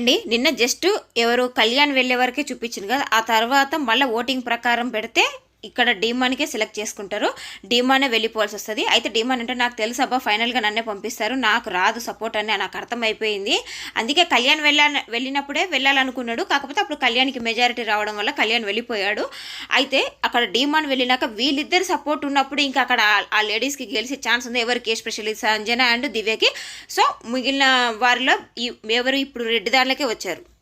అండి నిన్న జస్ట్ ఎవరు కళ్యాణ్ వెళ్ళే వరకే చూపించింది కదా ఆ తర్వాత మళ్ళీ ఓటింగ్ ప్రకారం పెడితే ఇక్కడ డీమాన్కే సెలెక్ట్ చేసుకుంటారు. డీమానే వెళ్ళిపోవాల్సి వస్తుంది. అయితే డీమాన్ అంటే నాకు తెలుసు అబ్బా ఫైనల్గా నన్నే పంపిస్తారు. నాకు రాదు సపోర్ట్ అని నాకు అర్థమైపోయింది. అందుకే కళ్యాణ్ వెళ్ళా వెళ్ళినప్పుడే వెళ్ళాలనుకున్నాడు. కాకపోతే అప్పుడు కళ్యాణ్కి మెజారిటీ రావడం వల్ల కళ్యాణ్ వెళ్ళిపోయాడు. అయితే అక్కడ డీమాన్ వెళ్ళినాక వీళ్ళిద్దరు సపోర్ట్ ఉన్నప్పుడు ఇంకా అక్కడ ఆ- లేడీస్కి గెలిచే ఛాన్స్ ఉంది. ఎవరికి ఎస్పెషల్లీ సంజన అండ్ దివ్యకి. సో మిగిలిన వారిలో ఎవరు ఇప్పుడు రెడ్డి దాంట్లోకే వచ్చారు.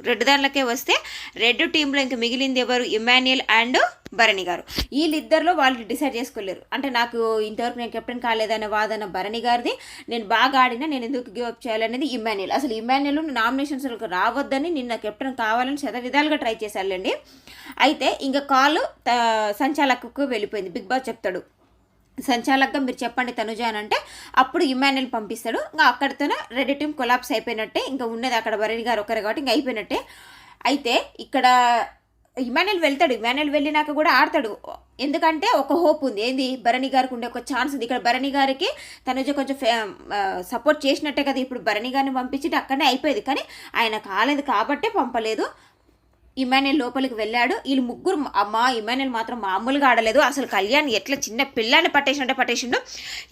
రెడ్ దాంట్లోకే వస్తే రెడ్ టీంలో ఇంకా మిగిలింది ఎవరు? ఇమాన్యుయల్ అండ్ భరణి గారు. వీళ్ళిద్దరిలో వాళ్ళు డిసైడ్ చేసుకోలేరు. అంటే నాకు ఇంతవరకు నేను కెప్టెన్ కాలేదనే వాదన భరణి గారిది. నేను బాగా ఆడినా నేను ఎందుకు గివ్ అప్ చేయాలనేది ఇమాన్యుయల్. అసలు ఇమాన్యుయల్ నామినేషన్స్లకు రావద్దని నిన్న కెప్టెన్ కావాలని శత విధాలుగా ట్రై చేశాలండి అయితే ఇంకా కాల్ సంచాలకుకు వెళ్ళిపోయింది. బిగ్ బాస్ చెప్తాడు. సంచాలకంగా మీరు చెప్పండి తనుజ అని అంటే అప్పుడు ఇమాన్యుల్ పంపిస్తాడు. ఇంకా అక్కడితోనే రెడ్ టీమ్ కొలాప్స్ అయిపోయినట్టే ఇంకా ఉన్నది అక్కడ వరణి గారు ఒకరు కాబట్టి ఇంకా అయిపోయినట్టే. అయితే ఇక్కడ ఇమాన్యుల్ వెళ్తాడు. ఇమాన్యుల్ వెళ్ళినాక కూడా ఆడతాడు. ఎందుకంటే ఒక హోప్ ఉంది. ఏంది? భరణి గారికి ఉండే ఒక ఛాన్స్ ఉంది. ఇక్కడ భరణి గారికి తనుజ కొంచెం సపోర్ట్ చేసినట్టే కదా. ఇప్పుడు భరణి గారిని పంపించి అక్కడనే అయిపోయేది. కానీ ఆయన కాలేదు కాబట్టే పంపలేదు. ఇమాన్యుల్ లోపలికి వెళ్ళాడు. వీళ్ళు ముగ్గురు అమ్మా ఇమాన్యుల్ మాత్రం మామూలుగా ఆడలేదు. అసలు కళ్యాణ్ ఎట్లా చిన్న పిల్లాన్ని పట్టేసినట్టే పట్టేసిండు.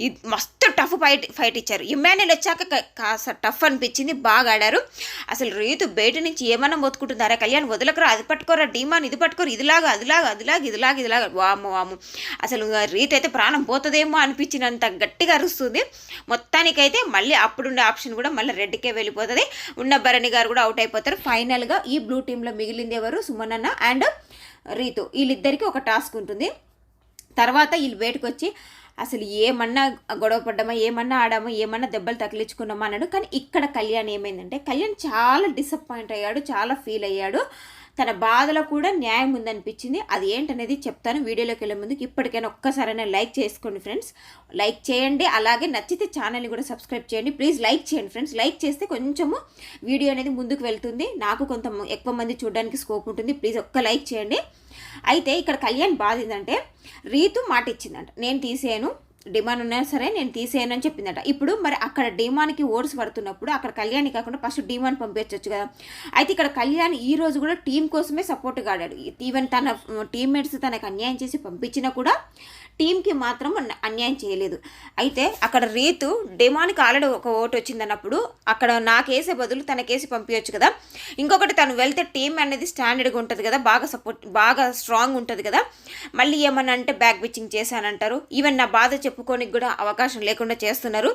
ఇది మస్తు టఫ్ ఫైట్ ఫైట్ ఇచ్చారు. ఇమాన్యుల్ వచ్చాక కాస్త టఫ్ అనిపించింది. బాగా ఆడారు. అసలు రీతు బయట నుంచి ఏమన్నా మొత్తుకుంటుందారా కళ్యాణ్ వదలకరా అది పట్టుకోరా డీమాన్ ఇది పట్టుకోరు ఇదిలాగా అదిలాగా అదిలాగా ఇదిలాగా ఇదిలాగా. వాము వాము అసలు రీత్ అయితే ప్రాణం పోతుందేమో అనిపించినంత గట్టిగా అరుస్తుంది. మొత్తానికైతే మళ్ళీ అప్పుడుండే ఆప్షన్ కూడా మళ్ళీ రెడ్కే వెళ్ళిపోతుంది. ఉన్న భరణి గారు కూడా అవుట్ అయిపోతారు. ఫైనల్గా ఈ బ్లూ టీంలో మిగిలింది ఎవరు? సుమనన్న అండ్ రీతు. వీళ్ళిద్దరికీ ఒక టాస్క్ ఉంటుంది. తర్వాత వీళ్ళు బయటకు వచ్చి అసలు ఏమన్నా గొడవ పడ్డామా? ఏమన్నా ఆడామా? ఏమన్నా దెబ్బలు తగిలించుకున్నామా? అన్నాడు. కానీ ఇక్కడ కళ్యాణ్ ఏమైందంటే కళ్యాణ్ చాలా డిసప్పాయింట్ అయ్యాడు చాలా ఫీల్ అయ్యాడు. తన బాధలో కూడా న్యాయం ఉందనిపించింది. అది ఏంటనేది చెప్తాను. వీడియోలోకి వెళ్ళే ముందుకు ఇప్పటికైనా ఒక్కసారైనా లైక్ చేసుకోండి ఫ్రెండ్స్. లైక్ చేయండి. అలాగే నచ్చితే ఛానల్ని కూడా సబ్స్క్రైబ్ చేయండి. ప్లీజ్ లైక్ చేయండి ఫ్రెండ్స్. లైక్ చేస్తే కొంచెము వీడియో అనేది ముందుకు వెళ్తుంది. నాకు కొంత ఎక్కువ మంది చూడడానికి స్కోప్ ఉంటుంది. ప్లీజ్ ఒక్క లైక్ చేయండి. అయితే ఇక్కడ కళ్యాణ్ బాధ ఏంటంటే రీతు మాట ఇచ్చిందంట నేను తీసేయను. డిమాండ్ ఉన్నా సరే నేను తీసేయను అని చెప్పిందట. ఇప్పుడు మరి అక్కడ డిమాండ్కి ఓట్స్ పడుతున్నప్పుడు అక్కడ కళ్యాణ్ కాకుండా ఫస్ట్ డిమాండ్ పంపించవచ్చు కదా. అయితే ఇక్కడ కళ్యాణ్ ఈ రోజు కూడా టీం కోసమే సపోర్ట్గా ఆడాడు ఈవెన్ తన టీమ్మేట్స్ తనకు అన్యాయం చేసి పంపించినా కూడా టీంకి మాత్రం అన్యాయం చేయలేదు. అయితే అక్కడ రీతు డిమాండ్కి ఆల్రెడీ ఒక ఓటు వచ్చిందన్నప్పుడు అక్కడ నాకేసే బదులు తనకేసి పంపించవచ్చు కదా. ఇంకొకటి తను వెళ్తే టీం అనేది స్టాండర్డ్గా ఉంటుంది కదా. బాగా సపోర్ట్ బాగా స్ట్రాంగ్ ఉంటుంది కదా. మళ్ళీ ఏమన్నా అంటే బ్యాక్ బిచ్చింగ్ చేశానంటారు. ఈవెన్ నా బాధ చెప్పుకోనికి కూడా అవకాశం లేకుండా చేస్తున్నారు.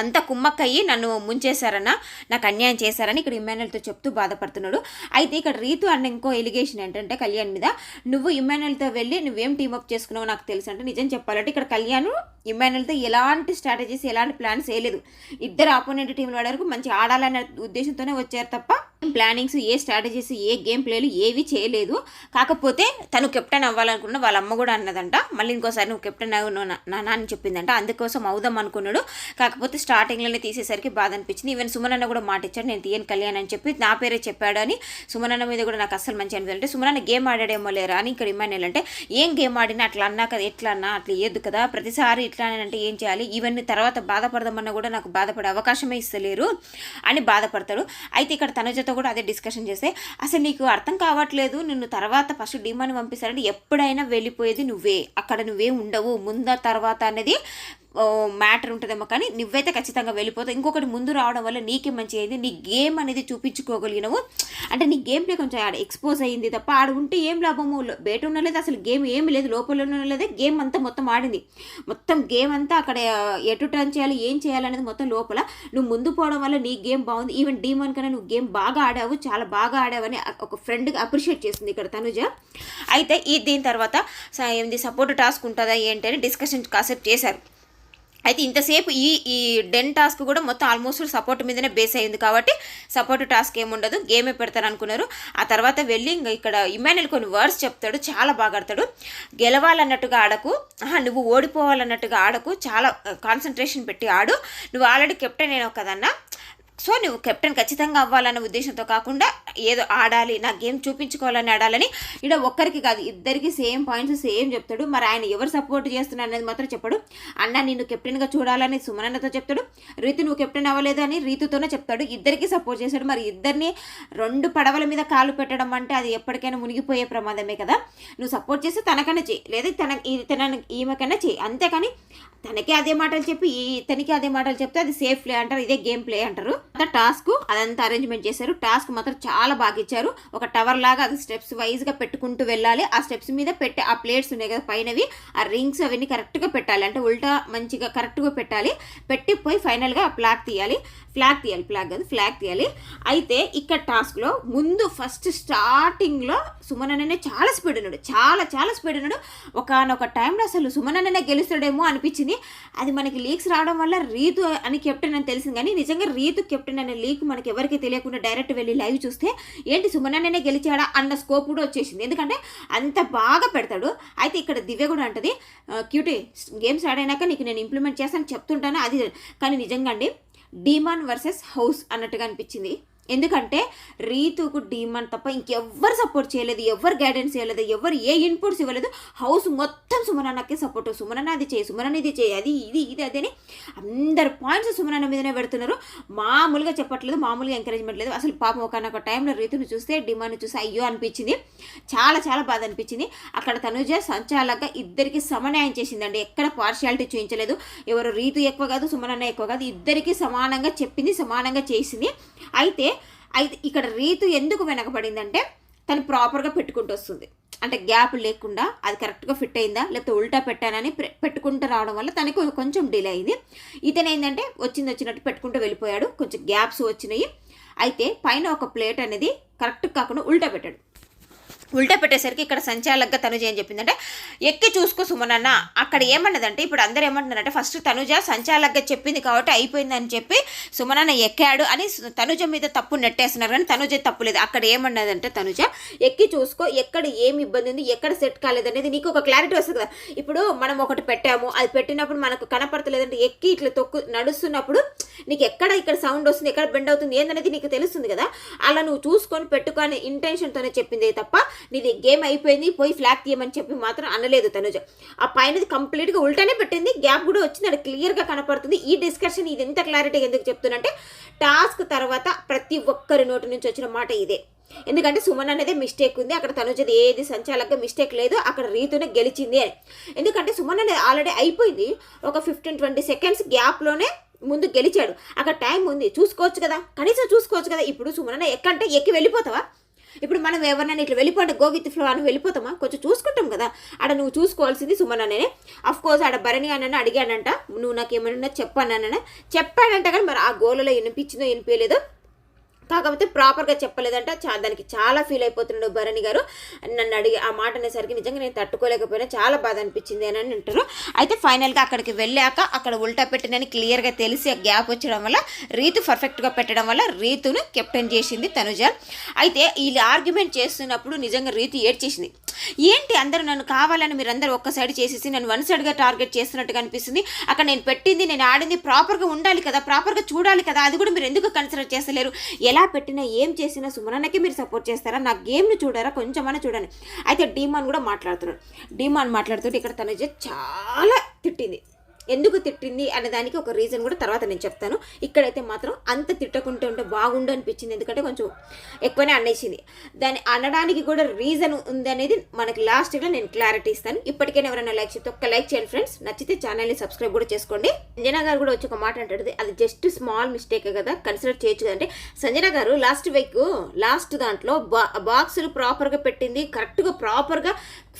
అంత కుమ్మక్కయ్యి నన్ను ముంచేశారన్న నాకు అన్యాయం చేశారని ఇక్కడ ఇమ్మానుయల్తో చెప్తూ బాధపడుతున్నాడు. అయితే ఇక్కడ రీతు అన్న ఇంకో ఎలిగేషన్ ఏంటంటే కళ్యాణ్ మీద నువ్వు ఇమ్మానుయల్తో వెళ్ళి నువ్వేం టీమప్ చేసుకున్నావో నాకు తెలుసు అంటే నిజం చెప్పాలంటే ఇక్కడ కళ్యాణ్ ఇమ్మానుయల్తో ఎలాంటి స్ట్రాటజీస్ ఎలాంటి ప్లాన్స్ వేయలేదు. ఇద్దరు ఆపోనెంట్ టీంల వరకు మంచి ఆడాలనే ఉద్దేశంతోనే వచ్చారు తప్ప ప్లానింగ్స్ ఏ స్ట్రాటజీస్ ఏ గేమ్ ప్లేలు ఏవి చేయలేదు. కాకపోతే తను కెప్టెన్ అవ్వాలనుకున్న వాళ్ళ అమ్మ కూడా అన్నదంట. మళ్ళీ ఇంకోసారి నువ్వు కెప్టెన్ అవ్వు నా- నాన్న అని చెప్పిందంట. అందుకోసం అవుదాం అనుకున్నాడు. కాకపోతే స్టార్టింగ్లోనే తీసేసరికి బాధ అనిపించింది. ఈవెన్ సుమనన్న కూడా మాట ఇచ్చాడు. నేను తీయను కళ్యాణ్ అని చెప్పి నా పేరే చెప్పాడు అని. సుమనన్న మీద కూడా నాకు అస్సలు మంచి అనిపించింది అంటే సుమనన్న గేమ్ ఆడాడేమో లేరా అని ఇక్కడ ఇమ్మాన్యుల్ అంటే ఏం గేమ్ ఆడినా అట్లా అన్నా కదా ఎట్లా అన్నా అట్లా ఏద్దు కదా. ప్రతిసారి ఇట్లా అని అంటే ఏం చేయాలి? ఇవన్నీ తర్వాత బాధపడదామన్నా కూడా నాకు బాధపడే అవకాశమే ఇస్తలేరు అని బాధపడతాడు. అయితే ఇక్కడ తనుజతో కూడా అదే డిస్కషన్ చేస్తే అసలు నీకు అర్థం కావట్లేదు నిన్ను తర్వాత ఫస్ట్ డిమాండ్ పంపిస్తారంటే ఎప్పుడైనా వెళ్ళిపోయేది నువ్వే. అక్కడ నువ్వే ఉండవు. ముంద తర్వాత అనేది మ్యాటర్ ఉంటుందేమో కానీ నువ్వైతే ఖచ్చితంగా వెళ్ళిపోతావు. ఇంకొకటి ముందు రావడం వల్ల నీకే మంచి అయింది. నీ గేమ్ అనేది చూపించుకోగలిగినవు. అంటే నీ గేమ్ ప్లే కొంచెం ఆడ ఎక్స్పోజ్ అయింది తప్ప ఆడ ఉంటే ఏం లాభము? లో- బయట ఉండలేదు అసలు గేమ్ ఏమి లేదు. లోపల ఉండలేదు గేమ్ అంతా మొత్తం ఆడింది. మొత్తం గేమ్ అంతా అక్కడ ఎటు టర్న్ చేయాలి ఏం చేయాలనేది మొత్తం లోపల నువ్వు ముందు పోవడం వల్ల నీ గేమ్ బాగుంది. ఈవెన్ డీమన్ కన్నా నువ్వు గేమ్ బాగా ఆడావు చాలా బాగా ఆడావని ఒక ఫ్రెండ్గా అప్రిషియేట్ చేసింది ఇక్కడ తనుజ. అయితే ఈ దీని తర్వాత ఏంది సపోర్ట్ టాస్క్ ఉంటుందా ఏంటి అని డిస్కషన్ కాసేపు చేశారు. అయితే ఇంతసేపు ఈ ఈ డెన్ టాస్క్ కూడా మొత్తం ఆల్మోస్ట్ సపోర్ట్ మీదనే బేస్ అయింది కాబట్టి సపోర్ట్ టాస్క్ ఏముండదు గేమే పెడతారు అనుకున్నారు ఆ తర్వాత వెళ్ళి ఇంకా ఇక్కడ ఇమానుయల్ కొన్ని వర్డ్స్ చెప్తాడు చాలా బాగా ఆడతాడు. గెలవాలన్నట్టుగా ఆడకు ఆహా, నువ్వు ఓడిపోవాలన్నట్టుగా ఆడకు చాలా కాన్సన్ట్రేషన్ పెట్టి ఆడు. నువ్వు ఆల్రెడీ కెప్టెన్ అయినావు కదన్నా సో నువ్వు కెప్టెన్ ఖచ్చితంగా అవ్వాలన్న ఉద్దేశంతో కాకుండా ఏదో ఆడాలి నా గేమ్ చూపించుకోవాలని ఆడాలని ఇక్కడ ఒక్కరికి కాదు ఇద్దరికి సేమ్ పాయింట్స్ సేమ్ చెప్తాడు. మరి ఆయన ఎవరు సపోర్ట్ చేస్తున్నారు అనేది మాత్రం చెప్పాడు. అన్న నిన్ను కెప్టెన్గా చూడాలని సుమనన్నతో చెప్తాడు. రీతు నువ్వు కెప్టెన్ అవ్వలేదు అని రీతుతోనే చెప్తాడు. ఇద్దరికి సపోర్ట్ చేశాడు. మరి ఇద్దరిని రెండు పడవల మీద కాలు పెట్టడం అంటే అది ఎప్పటికైనా మునిగిపోయే ప్రమాదమే కదా. నువ్వు సపోర్ట్ చేస్తే తనకన్నా చేయి. లేదా తన ఇది తన ఈమెకన్నా చేయి. అంతేకాని తనకే అదే మాటలు చెప్పి ఈ ఇతనికి అదే మాటలు చెప్తే అది సేఫ్ ప్లే అంటారు. ఇదే గేమ్ ప్లే అంటారు. అంతా టాస్క్ అదంతా అరేంజ్మెంట్ చేశారు. టాస్క్ మాత్రం చాలా బాగా ఇచ్చారు. ఒక టవర్ లాగా అది స్టెప్స్ వైజ్గా పెట్టుకుంటూ వెళ్ళాలి. ఆ స్టెప్స్ మీద పెట్టే ఆ ప్లేట్స్ ఉన్నాయి కదా పైనవి. ఆ రింగ్స్ అవన్నీ కరెక్ట్గా పెట్టాలి. అంటే ఉల్టా మంచిగా కరెక్ట్గా పెట్టాలి. పెట్టి పోయి ఫైనల్గా ఆ ఫ్లాగ్ తీయాలి. ఫ్లాగ్ తీయాలి. ఫ్లాగ్ కాదు ఫ్లాగ్ తీయాలి. అయితే ఇక్కడ టాస్క్లో ముందు ఫస్ట్ స్టార్టింగ్లో సుమన్ అన్ననే చాలా స్పీడ్ ఉన్నాడు. చాలా చాలా స్పీడ్ ఉన్నాడు. ఒకనొక టైంలో అసలు సుమన్ అన్ననే గెలుస్తాడేమో అనిపించింది. అది మనకి లీక్స్ రావడం వల్ల రీతు అని కెప్టెన్ అని తెలిసింది. కానీ నిజంగా రీతు కెప్టెన్ అనే లీక్ మనకి ఎవరికి తెలియకుండా డైరెక్ట్ వెళ్ళి లైవ్ చూస్తే ఏంటి సుమనన్ననే గెలిచాడా అన్న స్కోప్ కూడా వచ్చేసింది. ఎందుకంటే అంత బాగా పెడతాడు. అయితే ఇక్కడ దివ్య కూడా అంటది క్యూటీ గేమ్స్ ఆడైనాక నీకు నేను ఇంప్లిమెంట్ చేస్తాను చెప్తుంటాను అది కానీ నిజంగా అండి డీమాన్ వర్సెస్ హౌస్ అన్నట్టుగా అనిపించింది. ఎందుకంటే రీతుకు డిమాండ్ తప్ప ఇంకెవ్వరు సపోర్ట్ చేయలేదు ఎవరు గైడెన్స్ చేయలేదు ఎవరు ఏ ఇన్పుట్స్ ఇవ్వలేదు. హౌస్ మొత్తం సుమనన్నకే సపోర్ట్ సుమనన్న అది చేయి సుమనన్న ఇది చేయి అది ఇది ఇది అది అని అందరు పాయింట్స్ సుమనన్న మీదనే పెడుతున్నారు. మామూలుగా చెప్పట్లేదు మామూలుగా ఎంకరేజ్మెంట్ లేదు. అసలు పాపం ఒకనొక టైంలో రీతుని చూస్తే డిమాండ్ చూస్తే అయ్యో అనిపించింది. చాలా చాలా బాధ అనిపించింది. అక్కడ తనుజ సంచాలక ఇద్దరికి సమన్యాయం చేసిందండి. ఎక్కడ పార్షియాలిటీ చూపించలేదు ఎవరు రీతు ఎక్కువ కాదు సుమనన్న ఎక్కువ కాదు. ఇద్దరికి సమానంగా చెప్పింది సమానంగా చేసింది. అయితే అయితే ఇక్కడ రీతు ఎందుకు వెనకబడిందంటే తను ప్రాపర్గా పెట్టుకుంటూ వస్తుంది. అంటే గ్యాప్ లేకుండా అది కరెక్ట్గా ఫిట్ అయిందా లేకపోతే ఉల్టా పెట్టానని పె- పెట్టుకుంటూ రావడం వల్ల తనకు కొంచెం డిలే అయింది. ఇతను ఏంటంటే వచ్చింది వచ్చినట్టు పెట్టుకుంటూ వెళ్ళిపోయాడు. కొంచెం గ్యాప్స్ వచ్చినాయి. అయితే పైన ఒక ప్లేట్ అనేది కరెక్ట్ కాకుండా ఉల్టా పెట్టాడు. ఉల్టా పెట్టేసరికి ఇక్కడ సంచాలకగా తనుజ ఏం చెప్పిందంటే ఎక్కి చూసుకో సుమనన్న. అక్కడ ఏమన్నదంటే ఇప్పుడు అందరు ఏమంటున్నారంటే ఫస్ట్ తనుజ సంచాలకగా చెప్పింది కాబట్టి అయిపోయిందని చెప్పి సుమనన్న ఎక్కాడు అని తనుజ మీద తప్పు నెట్టేస్తున్నారు కానీ తనుజ తప్పు లేదు. అక్కడ ఏమన్నదంటే తనుజ ఎక్కి చూసుకో ఎక్కడ ఏమి ఇబ్బంది ఉంది ఎక్కడ సెట్ కాలేదు అనేది నీకు ఒక క్లారిటీ వస్తుంది కదా. ఇప్పుడు మనం ఒకటి పెట్టాము అది పెట్టినప్పుడు మనకు కనపడతలేదంటే ఎక్కి ఇట్లా తొక్కు నడుస్తున్నప్పుడు నీకు ఎక్కడ ఇక్కడ సౌండ్ వస్తుంది ఎక్కడ బెండ్ అవుతుంది ఏందనేది నీకు తెలుస్తుంది కదా. అలా నువ్వు చూసుకొని పెట్టుకొని ఇంటెన్షన్తోనే చెప్పింది తప్ప నీది గేమ్ అయిపోయింది పోయి ఫ్లాగ్ తీయమని చెప్పి మాత్రం అనలేదు తనుజ. ఆ పైనది కంప్లీట్గా ఉల్టానే పెట్టింది గ్యాప్ కూడా వచ్చింది అది క్లియర్గా కనపడుతుంది. ఈ డిస్కషన్ ఇది ఎంత క్లారిటీగా ఎందుకు చెప్తున్నంటే టాస్క్ తర్వాత ప్రతి ఒక్కరి నోటి నుంచి వచ్చిన మాట ఇదే. ఎందుకంటే సుమన్ అనేది మిస్టేక్ ఉంది అక్కడ తనుజది ఏది సంచాలకంగా మిస్టేక్ లేదు అక్కడ రీతునే గెలిచింది అని. ఎందుకంటే సుమన్ అనేది ఆల్రెడీ అయిపోయింది ఒక ఫిఫ్టీన్ ట్వంటీ సెకండ్స్ గ్యాప్లోనే ముందు గెలిచాడు. అక్కడ టైం ఉంది చూసుకోవచ్చు కదా కనీసం చూసుకోవచ్చు కదా ఇప్పుడు సుమన్ ఎక్కంటే ఎక్కి వెళ్ళిపోతావా? ఇప్పుడు మనం ఎవరినైనా ఇట్లా వెళ్ళిపోతే గో విత్ ఫ్లో అని వెళ్ళిపోతామా? కొంచెం చూసుకుంటాం కదా. ఆడ నువ్వు చూసుకోవాల్సింది సుమన్ అనే అఫ్ కోర్స్ ఆడ భరణి అన్న అడిగానంట. నువ్వు నాకు ఏమైనా చెప్పానన్న చెప్పానంట కానీ మరి ఆ గోలలో వినిపించిందో వినిపించలేదో కాకపోతే ప్రాపర్గా చెప్పలేదంట. చా దానికి చాలా ఫీల్ అయిపోతున్నాడు భరణి గారు. నన్ను అడిగి ఆ మాట అనేసరికి నిజంగా నేను తట్టుకోలేకపోయినా చాలా బాధ అనిపించింది అని అంటారు. అయితే ఫైనల్గా అక్కడికి వెళ్ళాక అక్కడ ఉల్టా పెట్టినని క్లియర్గా తెలిసి ఆ గ్యాప్ వచ్చడం వల్ల రీతు పర్ఫెక్ట్గా పెట్టడం వల్ల రీతును కెప్టెన్ చేసింది తనుజ. అయితే వీళ్ళు ఆర్గ్యుమెంట్ చేస్తున్నప్పుడు నిజంగా రీతు ఏడ్చేసింది. ఏంటి అందరూ నన్ను కావాలని మీరందరూ ఒక్క సైడ్ చేసేసి నన్ను వన్ సైడ్గా టార్గెట్ చేస్తున్నట్టుగా అనిపిస్తుంది. అక్కడ నేను పెట్టింది నేను ఆడింది ప్రాపర్గా ఉండాలి కదా ప్రాపర్గా చూడాలి కదా అది కూడా మీరు ఎందుకు కన్సిడర్ చేస్తలేరు? ఎలా పెట్టినా ఏం చేసినా సుమనన్నకి మీరు సపోర్ట్ చేస్తారా? నా గేమ్ని చూడారా? కొంచెమైనా చూడండి. అయితే డీమాన్ కూడా మాట్లాడుతున్నాడు. డీమాన్ మాట్లాడుతుంటే ఇక్కడ తనుజ చాలా తిట్టింది. ఎందుకు తిట్టింది అనే దానికి ఒక రీజన్ కూడా తర్వాత నేను చెప్తాను. ఇక్కడైతే మాత్రం అంత తిట్టకుంటే ఉంటే బాగుండు అనిపించింది. ఎందుకంటే కొంచెం ఎక్కువనే అనేసింది. దాన్ని అనడానికి కూడా రీజన్ ఉంది అనేది మనకి లాస్ట్లో నేను క్లారిటీ ఇస్తాను. ఇప్పటికైనా ఎవరైనా లైక్ చేస్తే ఒక్క లైక్ చేయండి ఫ్రెండ్స్ నచ్చితే ఛానల్ని సబ్స్క్రైబ్ కూడా చేసుకోండి. సంజన గారు కూడా వచ్చి ఒక మాట అంటాడు. అది జస్ట్ స్మాల్ మిస్టేక్ కదా కన్సిడర్ చేయొచ్చు అంటే సంజన గారు లాస్ట్ వీక్ లాస్ట్ దాంట్లో బా బాక్సులు ప్రాపర్గా పెట్టింది. కరెక్ట్గా ప్రాపర్గా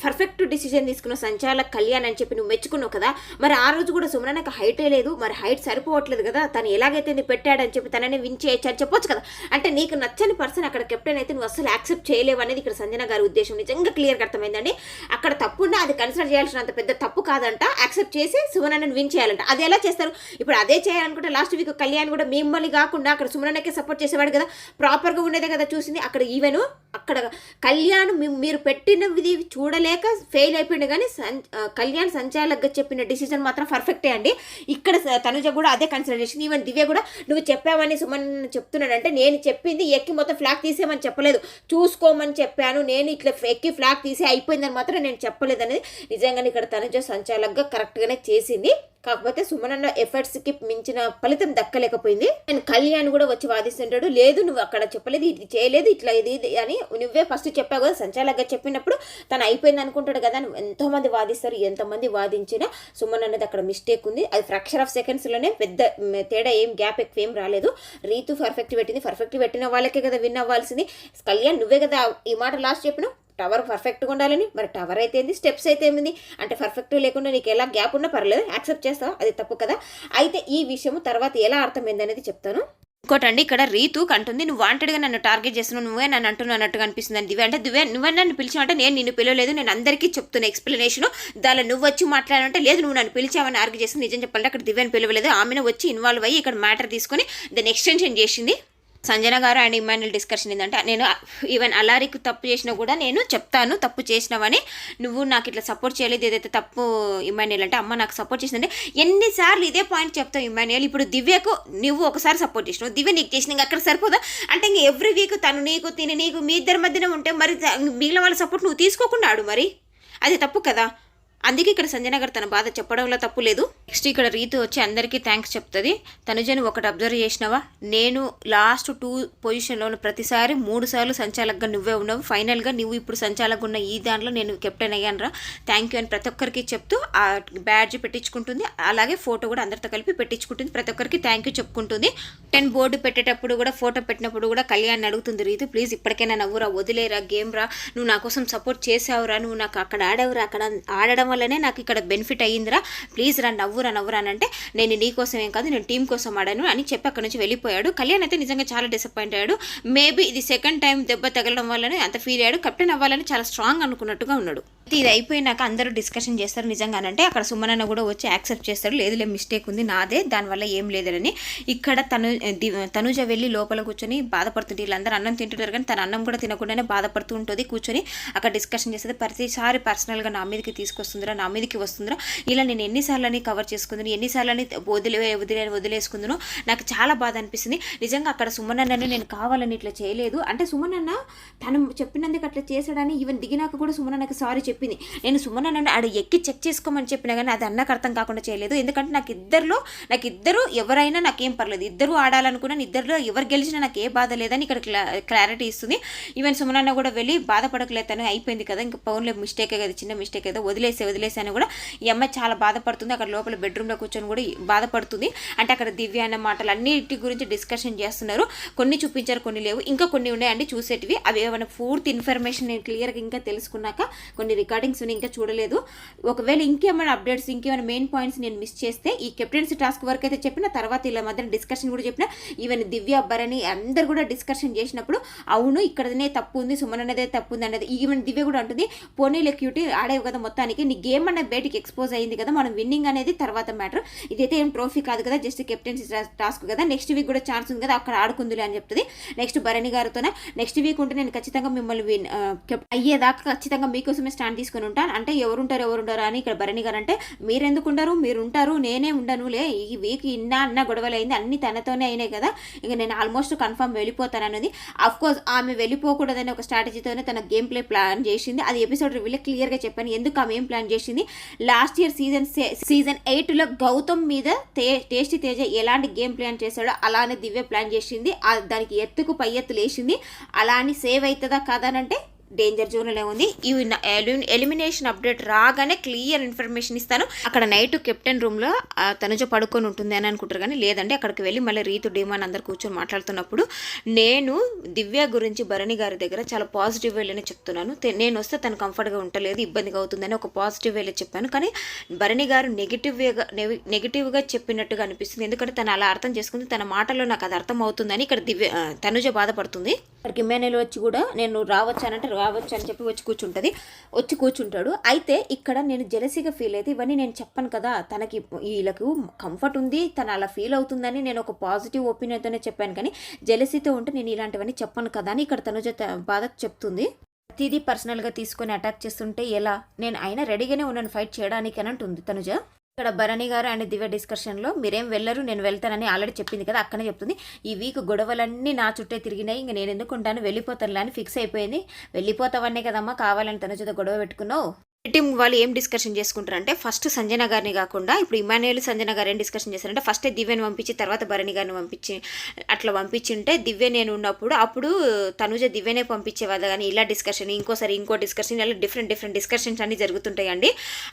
పర్ఫెక్ట్ డిసిజన్ తీసుకున్న సంచాలక్ కళ్యాణ్ అని చెప్పి నువ్వు మెచ్చుకున్నావు కదా. మరి ఆ రోజు కూడా సుమనకు హైటే లేదు. మరి హైట్ సరిపోవట్లేదు కదా. తను ఎలాగైతే నీ పెట్టాడని చెప్పి తనని విన్ చేయొచ్చు అని చెప్పొచ్చు కదా. అంటే నీకు నచ్చని పర్సన్ అక్కడ కెప్టెన్ అయితే నువ్వు అసలు యాక్సెప్ట్ చేయలేవు అనేది ఇక్కడ సంజన గారి ఉద్దేశం. నిజంగా క్లియర్గా అర్థమైందండి. అక్కడ తప్పున్నా అది కన్సిడర్ చేయాల్సినంత పెద్ద తప్పు కాదంట. యాక్సెప్ట్ చేసి సుమనని విన్ చేయాలంట. అది ఎలా చేస్తారు? ఇప్పుడు అదే చేయాలనుకుంటే లాస్ట్ వీక్ కళ్యాణ్ కూడా మిమ్మల్ని కాకుండా అక్కడ సుమనకే సపోర్ట్ చేసేవాడు కదా. ప్రాపర్గా ఉండేదే కదా చూసింది. అక్కడ ఈవెన్ అక్కడ కళ్యాణ్ మీరు పెట్టినది చూడలేక ఫెయిల్ అయిపోయింది కానీ కళ్యాణ్ సంచాలకు చెప్పిన డిసిజన్ మాత్రం పర్ఫెక్ట్ పర్ఫెక్టే అండి. ఇక్కడ తనుజ కూడా అదే కన్సిడర్ చేసింది ఈవెన్ దివ్య కూడా నువ్వు చెప్పావని సుమన్ చెప్తున్నాడంటే నేను చెప్పింది ఎక్కి మొత్తం ఫ్లాగ్ తీసేయమని చెప్పలేదు. చూసుకోమని చెప్పాను. నేను ఇట్లా ఎక్కి ఫ్లాగ్ తీసి అయిపోయిందని మాత్రం నేను చెప్పలేదు అనేది నిజంగానే ఇక్కడ తనుజ సంచాలకంగా కరెక్ట్గానే చేసింది. కాకపోతే సుమనన్న ఎఫర్ట్స్కి మించిన ఫలితం దక్కలేకపోయింది. అండ్ కళ్యాణ్ కూడా వచ్చి వాదిస్తుంటాడు లేదు నువ్వు అక్కడ చెప్పలేదు ఇది చేయలేదు ఇట్లా ఇది ఇది అని నువ్వే ఫస్ట్ చెప్పావు కదా సంచాలకుగా చెప్పినప్పుడు తను అయిపోయింది అనుకుంటాడు కదా అని ఎంతోమంది వాదిస్తారు ఎంతమంది వాదించినా సుమన్ అనేది అక్కడ మిస్టేక్ ఉంది. అది ఫ్రాక్షన్ ఆఫ్ సెకండ్స్లోనే పెద్ద తేడా ఏం గ్యాప్ ఎక్కువ ఏం రాలేదు. రీతు పర్ఫెక్ట్ పెట్టింది పర్ఫెక్ట్ పెట్టిన వాళ్ళకే కదా విన్ అవ్వాల్సింది. కళ్యాణ్ నువ్వే కదా ఈ మాట లాస్ట్ చెప్పినావు? టవర్ పర్ఫెక్ట్గా ఉండాలని మరి టవర్ అయితే ఏంది స్టెప్స్ అయితే ఏమింది? అంటే పర్ఫెక్ట్ లేకుండా నీకు ఎలా గ్యాప్ ఉన్నా పర్లేదు యాక్సెప్ట్ చేస్తావు? అది తప్పు కదా. అయితే ఈ విషయం తర్వాత ఎలా అర్థమైంది అనేది చెప్తాను. ఇంకోటండి ఇక్కడ రీతు అంటుంది నువ్వు వాంటెడ్గా నన్ను టార్గెట్ చేస్తున్నావు నువ్వే నన్ను అంటున్నావు అన్నట్టుగా అనిపిస్తుంది అని దివ్య అంటే దివ్య నువ్వే నన్ను పిలిచావంటే నేను నిన్ను పిలవలేదు నేను అందరికీ చెప్తున్నా ఎక్స్ప్లెనేషన్ దానిలో నువ్వు వచ్చి మాట్లాడాలంటే లేదు నువ్వు నన్ను పిలిచావని ఆర్గ్యూ చేస్తుంది నిజం చెప్పాలంటే అక్కడ దివ్యను పిలవలేదు. ఆమెను వచ్చి ఇన్వాల్వ్ అయ్యి ఇక్కడ మ్యాటర్ తీసుకొని దాన్ని ఎక్స్టెన్షన్ చేసింది. సంజన గారు అండ్ ఇమాన్యుల్ డిస్కషన్ ఏంటంటే నేను ఈవెన్ అలారికి తప్పు చేసినా కూడా నేను చెప్తాను తప్పు చేసినావని. నువ్వు నాకు ఇట్లా సపోర్ట్ చేయలేదు ఏదైతే తప్పు ఇమాన్యుల్ అంటే అమ్మ నాకు సపోర్ట్ చేసిందంటే ఎన్నిసార్లు ఇదే పాయింట్ చెప్తావు ఇమాన్యుల్ ఇప్పుడు దివ్యకు నువ్వు ఒకసారి సపోర్ట్ చేసినావు. దివ్య నీకు చేసిన ఇంకా అక్కడ సరిపోదా? అంటే ఇంక ఎవ్రీ వీక్ తను నీకు తిని నీకు మీ ఇద్దరి మధ్యన ఉంటే మరి మిగిలిన వాళ్ళ సపోర్ట్ నువ్వు తీసుకోకుండా ఆడు మరి. అది తప్పు కదా? అందుకే ఇక్కడ సంజన గారు తన బాధ చెప్పడంలో తప్పు లేదు. నెక్స్ట్ ఇక్కడ రీతు వచ్చి అందరికీ థ్యాంక్స్ చెప్తుంది. తనుజను ఒకటి అబ్జర్వ్ చేసినావా? నేను లాస్ట్ టూ పొజిషన్లో ప్రతిసారి మూడు సార్లు సంచాలకుగా నువ్వే ఉన్నావు. ఫైనల్గా నువ్వు ఇప్పుడు సంచాలకుగా ఉన్న ఈ దాంట్లో నేను కెప్టెన్ అయ్యానురా థ్యాంక్ యూ అని ప్రతి ఒక్కరికి చెప్తూ ఆ బ్యాడ్జ్ పెట్టించుకుంటుంది. అలాగే ఫోటో కూడా అందరితో కలిపి పెట్టించుకుంటుంది. ప్రతి ఒక్కరికి థ్యాంక్ యూ చెప్పుకుంటుంది. టెన్ బోర్డు పెట్టేటప్పుడు కూడా ఫోటో పెట్టినప్పుడు కూడా కళ్యాణ్ అడుగుతుంది రీతు ప్లీజ్ ఇప్పటికైనా నవ్వురా వదిలేరా గేమ్ రా నువ్వు నా కోసం సపోర్ట్ చేసావురా నువ్వు నాకు అక్కడ ఆడావురా అక్కడ ఆడడం వల్లనే నాకు ఇక్కడ బెనిఫిట్ అయ్యిందిరా. ప్లీజ్ రా నవ్వురా నవ్వురా అని అంటే నేను నీ కోసం ఏం కాదు నేను టీం కోసం ఆడాను అని చెప్పి అక్కడ నుంచి వెళ్ళిపోయాడు. కళ్యాణ్ అయితే నిజంగా చాలా డిసప్పాయింట్ అయ్యాడు. మేబీ ఇది సెకండ్ టైం దెబ్బ తగలడం వల్లనే అంత ఫీల్ అయ్యాడు. కెప్టెన్ అవ్వాలని చాలా స్ట్రాంగ్ అనుకున్నట్టుగా ఉన్నాడు. అయితే ఇది అయిపోయినాక అందరూ డిస్కషన్ చేస్తారు నిజంగానంటే అక్కడ సుమనన్న కూడా వచ్చి యాక్సెప్ట్ చేస్తారు. లేదులే మిస్టేక్ ఉంది నాదే దానివల్ల ఏం లేదని ఇక్కడ తను తనుజ వెళ్ళి లోపల కూర్చొని బాధపడుతుంది వీళ్ళందరూ అన్నం తింటున్నారు కానీ తన అన్నం కూడా తినకుండానే బాధపడుతూ ఉంటుంది కూర్చొని. అక్కడ డిస్కషన్ చేస్తుంది ప్రతిసారి పర్సనల్గా నా మీదకి వస్తుందిరా నా మీదకి వస్తుందిరా. ఇలా నేను ఎన్నిసార్లని కవర్ చేసుకుందును ఎన్నిసార్లని వదిలే వదిలే వదిలేసుకుందును. నాకు చాలా బాధ అనిపిస్తుంది. నిజంగా అక్కడ సుమనన్నని నేను కావాలని ఇట్లా చేయలేదు. అంటే సుమనన్న తను చెప్పినందుకు అట్లా చేశాడని ఈవెన్ దిగినాక కూడా సుమనన్నకి సారీ చెప్పింది. నేను సుమనన్న ఆడ ఎక్కి చెక్ చేసుకోమని చెప్పినా కానీ అది అన్నకు అర్థం కాకుండా చేయలేదు. ఎందుకంటే నాకు ఇద్దరిలో నాకు ఇద్దరు ఎవరైనా నాకేం పర్లేదు. ఇద్దరు ఆడాలనుకున్నాను ఇద్దరిలో ఎవరు గెలిచినా నాకు ఏ బాధ లేదని ఇక్కడ క్లారిటీ ఇస్తుంది. ఈవెన్ సుమనన్న కూడా వెళ్ళి బాధపడకలేదు తను. అయిపోయింది కదా. ఇంకా పౌన్లో మిస్టేక్ కదా చిన్న మిస్టేక్ కదా వదిలేసే వదిలేసాను కూడా. ఈ అమ్మాయి చాలా బాధపడుతుంది. అక్కడ లోపల బెడ్రూమ్లో కూర్చొని కూడా బాధపడుతుంది. అంటే అక్కడ దివ్య అన్న మాటలు అన్నిటి గురించి డిస్కషన్ చేస్తున్నారు. కొన్ని చూపించారు కొన్ని లేవు. ఇంకా కొన్ని ఉన్నాయండి చూసేటివి. అవి ఏమైనా పూర్తి ఇన్ఫర్మేషన్ నేను క్లియర్గా ఇంకా తెలుసుకున్నాక కొన్ని రికార్డింగ్స్ ఇంకా చూడలేదు. ఒకవేళ ఇంకేమైనా అప్డేట్స్ ఇంకేమైనా మెయిన్ పాయింట్స్ నేను మిస్ చేస్తే ఈ కెప్టెన్సీ టాస్క్ వర్క్ అయితే చెప్పిన తర్వాత ఇలా మధ్యన డిస్కషన్ కూడా చెప్పిన ఈవెన్ దివ్య భరణి అందరు కూడా డిస్కషన్ చేసినప్పుడు అవును ఇక్కడనే తప్పు ఉంది సుమన్ అనేదే తప్పు ఉంది అనేది ఈవెన్ దివ్య కూడా అంటుంది పోనీ లెక్యూటీ ఆడేవి కదా మొత్తానికి గేమ్ అనేది బయటికి ఎక్స్పోజ్ అయింది కదా మనం విన్నింగ్ అనేది తర్వాత మ్యాటర్ ఇదైతే ఏం ట్రోఫీ కాదు కదా జస్ట్ కెప్టెన్సీ టాస్క్ కదా. నెక్స్ట్ వీక్ కూడా ఛాన్స్ ఉంది కదా అక్కడ ఆడుకుందిలే అని చెప్తుంది. నెక్స్ట్ భరణి గారితోనే నెక్స్ట్ వీక్ ఉంటే నేను ఖచ్చితంగా మిమ్మల్ని విన్ అయ్యేదాకా ఖచ్చితంగా మీకోసమే స్టాండ్ తీసుకొని ఉంటాను. అంటే ఎవరు ఉంటారు అని ఇక్కడ భరణి గారు అంటే మీరెందుకు ఉంటారు ఉండరు? మీరు ఉంటారు నేనే ఉండనులే ఈ వీక్ ఇన్నా అన్న గొడవలు అయింది అన్ని తనతోనే అయినాయి కదా. ఇక నేను ఆల్మోస్ట్ కన్ఫర్మ్ వెళ్ళిపోతాను అనేది. అఫ్ కోర్స్ ఆమె వెళ్ళిపోకూడదని ఒక స్ట్రాటజీతోనే తన గేమ్ ప్లే ప్లాన్ చేసింది. అది ఎపిసోడ్ రివ్యూలో క్లియర్గా చెప్పాను. ఎందుకు ఆమె ఏం ప్లాన్ చేసింది లాస్ట్ ఇయర్ సీజన్ సీజన్ ఎయిట్లో గౌతమ్ మీద తే టేస్టీ తేజ ఎలాంటి గేమ్ ప్లాన్ చేశాడో అలానే దివ్య ప్లాన్ చేసింది. దానికి ఎత్తుకు పై ఎత్తు లేచింది. అలా అని సేవ్ అవుతుందా కాదనంటే డేంజర్ జోన్లోనే ఉంది. ఈ ఎలిమినేషన్ అప్డేట్ రాగానే క్లియర్ ఇన్ఫర్మేషన్ ఇస్తాను. అక్కడ నైట్ కెప్టెన్ రూమ్లో తనుజ పడుకొని ఉంటుంది అని అనుకుంటారు కానీ లేదండి అక్కడికి వెళ్ళి మళ్ళీ రీతు డీమాన్ అందరు కూర్చొని మాట్లాడుతున్నప్పుడు నేను దివ్య గురించి భరణి గారి దగ్గర చాలా పాజిటివ్ వేలోనే చెప్తున్నాను. నేను వస్తే తను కంఫర్ట్గా ఉండలేదు ఇబ్బందిగా అవుతుందని ఒక పాజిటివ్ వేలో చెప్పాను. కానీ భరణి గారు నెగిటివ్ వేగా నెగిటివ్గా చెప్పినట్టుగా అనిపిస్తుంది. ఎందుకంటే తను అలా అర్థం చేసుకుంది తన మాటలో నాకు అది అర్థం అవుతుందని ఇక్కడ దివ్య తనుజ బాధపడుతుంది. ఇక్కడికి ఇమ్మానుయల్ వచ్చి కూడా నేను రావచ్చానంటే రావచ్చు అని చెప్పి వచ్చి కూర్చుంటుంది. వచ్చి కూర్చుంటాడు. అయితే ఇక్కడ నేను జెలసీగా ఫీల్ అయితే ఇవన్నీ నేను చెప్పను కదా తనకి వీళ్ళకు కంఫర్ట్ ఉంది తను అలా ఫీల్ అవుతుందని నేను ఒక పాజిటివ్ ఒపీనియన్తోనే చెప్పాను. కానీ జెలసీతో ఉంటే నేను ఇలాంటివన్నీ చెప్పను కదా అని ఇక్కడ తనుజ బాధ చెప్తుంది. ప్రతిదీ పర్సనల్గా తీసుకొని అటాక్ చేస్తుంటే ఎలా? నేను అయినా రెడీగానే ఉన్నాను ఫైట్ చేయడానికి అని అంటుంది తనుజ. ఇక్కడ భరణి గారు అండ్ దివ్య డిస్కషన్లో మీరేం వెళ్ళరు నేను వెళ్తానని ఆల్రెడీ చెప్పింది కదా అక్కనే చెప్తుంది. ఈ వీక్ గొడవలన్నీ నా చుట్టే తిరిగినాయి ఇంక నేను ఎందుకుంటాను వెళ్ళిపోతానులే అని ఫిక్స్ అయిపోయింది. వెళ్ళిపోతావన్నే కదమ్మా కావాలని తన చేత గొడవ పెట్టుకున్నావు. టీం వాళ్ళు ఏం డిస్కషన్ చేసుకుంటారంటే ఫస్ట్ సంజన గారిని కాకుండా ఇప్పుడు ఇమానుయల్ సంజన గారు ఏం డిస్కషన్ చేశారంటే ఫస్ట్ దివ్యని పంపించి తర్వాత భరణి గారిని పంపించి అట్లా పంపించింటే దివ్య నేను ఉన్నప్పుడు అప్పుడు తనుజ దివ్యనే పంపించేవాళ్ళు కానీ ఇలా డిస్కషన్ ఇంకోసారి ఇంకో డిస్కషన్ ఇలా డిఫరెంట్ డిఫరెంట్ డిస్కషన్స్ అన్నీ జరుగుతుంటాయండి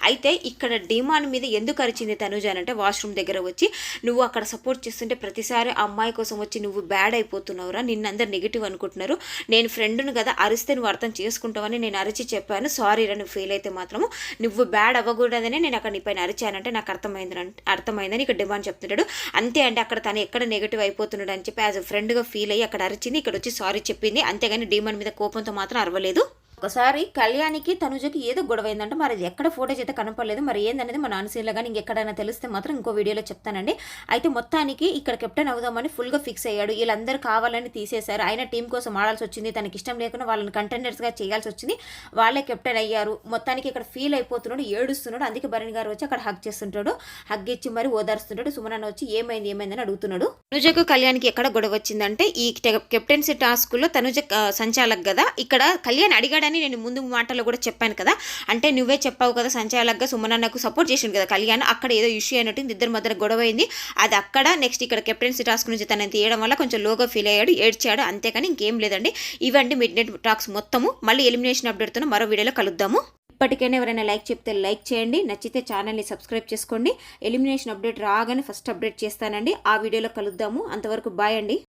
అయితే ఇక్కడ డిమాండ్ మీద ఎందుకు అరిచింది తనుజ అని అంటే వాష్రూమ్ దగ్గర వచ్చి నువ్వు అక్కడ సపోర్ట్ చేస్తుంటే ప్రతిసారి అమ్మాయి కోసం వచ్చి నువ్వు బ్యాడ్ అయిపోతున్నావురా నిన్నందరు నెగిటివ్ అనుకుంటున్నారు. నేను ఫ్రెండ్ను కదా అరిస్తే నువ్వు అర్థం చేసుకుంటావని నేను అరిచి చెప్పాను. సారీ రా నువ్వు ఫెయిల్ అయితే మాత్రము నువ్వు బ్యాడ్ అవ్వకూడదని నేను అక్కడ నీపైన అరిచానంటే నాకు అర్థమైంది అర్థమైందని ఇక్కడ డిమాండ్ చెప్తున్నాడు. అంతే అంటే అక్కడ తను ఎక్కడ నెగిటివ్ అయిపోతున్నాడు అని చెప్పి యాజ్ అ ఫ్రెండ్గా ఫీల్ అయ్యి అక్కడ అరిచింది ఇక్కడ వచ్చి సారీ చెప్పింది. అంతేగాని డిమాండ్ మీద కోపంతో మాత్రం అరవలేదు. ఒకసారి కళ్యాణికి తనుజకి ఏదో గొడవ అయిందంటే మరి అది ఎక్కడ ఫోటోస్ అయితే కనపడలేదు. మరి ఏందనేది మన ఆన్సీలో కానీ ఇంకెక్కడైనా తెలిస్తే మాత్రం ఇంకో వీడియోలో చెప్తానండి. అయితే మొత్తానికి ఇక్కడ కెప్టెన్ అవుదామని ఫుల్గా ఫిక్స్ అయ్యాడు. వీళ్ళందరూ కావాలని తీసేశారు. ఆయన టీం కోసం ఆడాల్సి వచ్చింది. తనకి ఇష్టం లేకుండా వాళ్ళని కంటెండర్స్గా చేయాల్సి వచ్చింది. వాళ్ళే కెప్టెన్ అయ్యారు. మొత్తానికి ఇక్కడ ఫీల్ అయిపోతున్నాడు ఏడుస్తున్నాడు. అందుకే భరణి గారు వచ్చి అక్కడ హగ్ చేస్తుంటాడు. హగ్ ఇచ్చి మరి ఓదార్స్తుంటాడు. సుమనన్న వచ్చి ఏమైంది ఏమైందని అడుగుతున్నాడు. తనుజకు కళ్యాణ్కి ఎక్కడ గొడవ వచ్చిందంటే ఈ కెప్టెన్సీ టాస్క్లో తనుజ సంచాలక్ కదా. ఇక్కడ కళ్యాణ్ అడిగాడని నేను ముందు మాటలో కూడా చెప్పాను కదా. అంటే నువ్వే చెప్పావు కదా సంచాలకు సుమనన్నకు సపోర్ట్ చేసిండు కదా. కళ్యాణ్ అక్కడ ఏదో ఇష్యూ అయినట్టు ఇద్దరి మధ్య గొడవ అయింది. అది అక్కడ నెక్స్ట్ ఇక్కడ కెప్టెన్సీ టాస్క్ నుంచి తనని తీయడం వల్ల కొంచెం లోగా ఫీల్ అయ్యాడు ఏడ్చాడు. అంతేకాని ఇంకేం లేదండి. ఇవండి మిడ్ నైట్ టాక్స్ మొత్తము. మళ్ళీ ఎలిమినేషన్ అప్డేట్తో మరో వీడియోలో కలుద్దాము. ఇప్పటికైనా ఎవరైనా లైక్ చెప్తే లైక్ చేయండి. నచ్చితే ఛానల్ని సబ్స్క్రైబ్ చేసుకోండి. ఎలిమినేషన్ అప్డేట్ రాగానే ఫస్ట్ అప్డేట్ చేస్తానండి. ఆ వీడియోలో కలుద్దాము. అంతవరకు బాయ్ అండి.